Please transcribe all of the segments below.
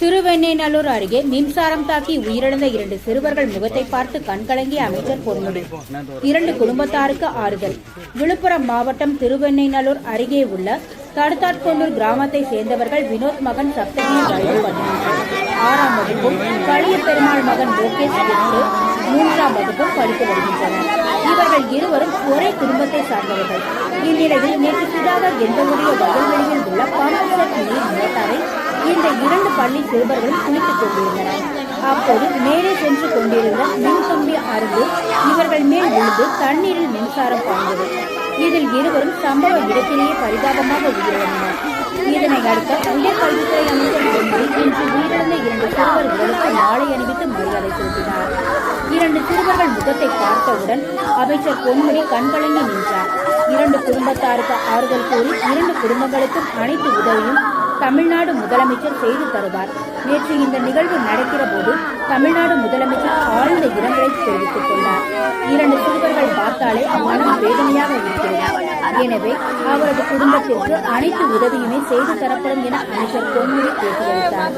திருவெண்ணெய்நல்லூர் அருகே மின்சாரம் தாக்கி உயிரிழந்த இரண்டு சிறுவர்கள் முகத்தை பார்த்து கண்கலங்கிய அமைச்சர் பொன்முடி. இரண்டு குடும்பத்தாருக்கு ஆறுதல். விழுப்புரம் மாவட்டம் திருவெண்ணெய்நல்லூர் அருகே உள்ள தடுத்தாட்கொண்டூர் கிராமத்தை சேர்ந்தவர்கள் வினோத் மகன் சப்தகியின் வயது ஆறாம் வகுப்பும் களிய பெருமாள் மகன் லோகேஷ் எட்டு மூன்றாம் வகுப்பும் படித்து வருகின்றனர். இவர்கள் இருவரும் ஒரே குடும்பத்தை சார்ந்தவர்கள். இந்நிலையில் நேற்று எந்த எந்தவுடைய வயல்வெளியில் உள்ள பம்பு நீர் மோட்டாரை இந்த இரண்டு பள்ளி சிறுவர்களும் குளித்துக் கொண்டிருந்தனர். அப்போது மேலே சென்று கொண்டிருந்த மின்கம்பி அருந்து இவர்கள் மேல் விழுந்து தண்ணீரில் மின்சாரம் பாய்ந்தது. இதில் இருவரும் சம்பவ இடத்திலேயே பரிதாபமாக உயிரிழந்தனர். இதனை அடுத்த உயர்கல்வித்துறை அமைச்சர் பொன்முடி இன்று உயிரிழந்த இரண்டு சிறுவர்களுக்கு மாலை அணிவித்து மரியாதை செலுத்தினார். இரண்டு சிறுவர்கள் முகத்தை பார்த்தவுடன் அமைச்சர் பொன்முடி கண்கலங்கி நின்றார். இரண்டு குடும்பத்தாருக்கு ஆறுதல் கூறி இரண்டு குடும்பங்களுக்கும் அனைத்து உதவியும் தமிழ்நாடு முதலமைச்சர் செய்து தருவார். நேற்று இந்த நிகழ்வு நடக்கிற போது தமிழ்நாடு முதலமைச்சர் ஆழ்ந்த இரங்கலை தெரிவித்துக் கொண்டார். இரண்டு சிறுவர்கள் பார்த்தாலே மனம் வேதனையாக இருக்கிறது. எனவே அவரது குடும்பத்திற்கு அனைத்து உதவியுமே செய்து தரப்படும் என அமைச்சர் பொன்முடி பேசியிருந்தார்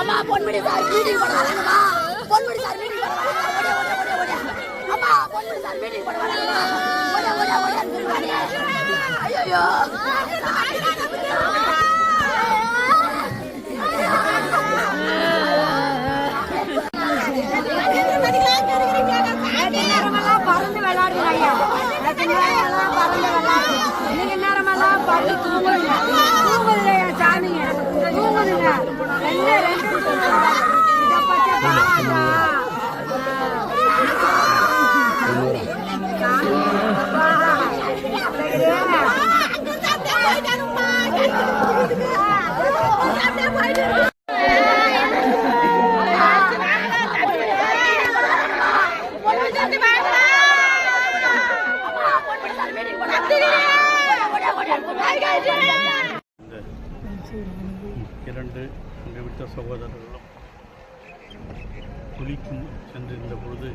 அம்மா பொன்முடி சார் மீட்டிங் போட வராங்கம்மா பொன்முடி சார் மீட்டிங் போட வராங்க ஓடியா ஓடியா ஓடியா அம்மா பொன்முடி சார் மீட்டிங் போட வராங்கம்மா ஓடியா ஓடியா ஓடியா ஐயோ பறந்து விளையாடுங்க ஐயா இரண்டு அங்கே விட்ட சகோதரர்களும் குளிக்கும் சென்றிருந்த பொழுது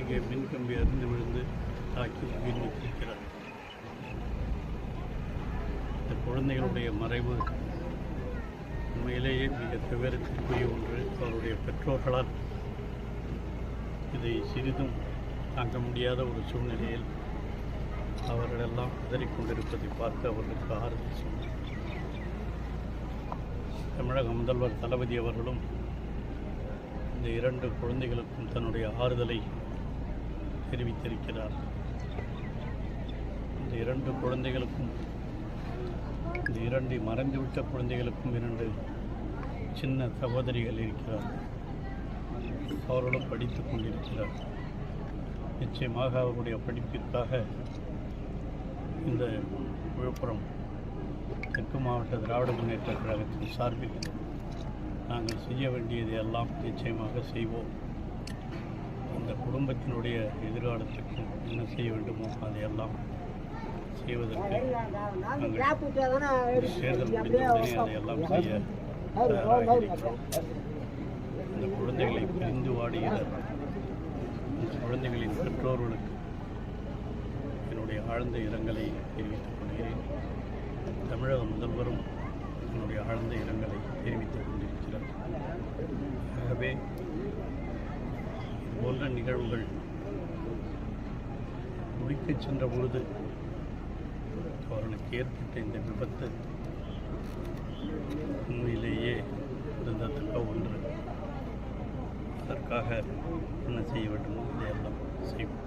இங்கே மின்கம்பி அறிந்து விழுந்து தாக்கி உயிர்நீத்திருக்கிறார் இந்த குழந்தைகளுடைய மறைவு உண்மையிலேயே மிக துயரத்திற்குரிய ஒன்று. அவருடைய பெற்றோர்களால் இதை சிறிதும் தாங்க முடியாத ஒரு சூழ்நிலையில் அவர்களெல்லாம் கொண்டிருப்பதை பார்த்து அவர்களுக்கு ஆறுதல் சொன்னார். தமிழக முதல்வர் தளபதி அவர்களும் இந்த இரண்டு குழந்தைகளுக்கும் தன்னுடைய ஆறுதலை தெரிவித்திருக்கிறார். இந்த இரண்டு குழந்தைகளுக்கும் இந்த இரண்டு மறைந்துவிட்ட குழந்தைகளுக்கும் இரண்டு சின்ன சகோதரிகள் இருக்கிறார். அவர்களும் படித்துக் கொண்டிருக்கிறார். நிச்சயமாக அவருடைய படிப்பிற்காக இந்த விழுப்புரம் தெற்கு மாவட்ட திராவிட முன்னேற்ற கழகத்தின் சார்பில் நாங்கள் செய்ய வேண்டியதை எல்லாம் நிச்சயமாக செய்வோம். அந்த குடும்பத்தினுடைய எதிர்காலத்திற்கும் என்ன செய்ய வேண்டுமோ அதையெல்லாம் செய்வதற்கு நாங்கள் தேர்தல் முடிந்தவுடனே அதையெல்லாம் செய்ய இருக்கிறோம். இந்த குழந்தைகளை பிரிந்து வாடுகிற இந்த குழந்தைகளின் பெற்றோர்களுக்கு என்னுடைய ஆழ்ந்த இரங்கலை தெரிவித்துக் கொள்கிறேன். தமிழக முதல்வரும் என்னுடைய ஆழ்ந்த இரங்கலை தெரிவித்துக் கொண்டிருக்கிறார். ஆகவே போன்ற நிகழ்வுகள் முடிக்கச் சென்ற பொழுது அவர்களுக்கு ஏற்பட்ட இந்த விபத்து உண்மையிலேயே இருந்ததற்க ஒன்று. அதற்காக என்ன செய்ய வேண்டுமோ? இதையெல்லாம் செய்வோம்.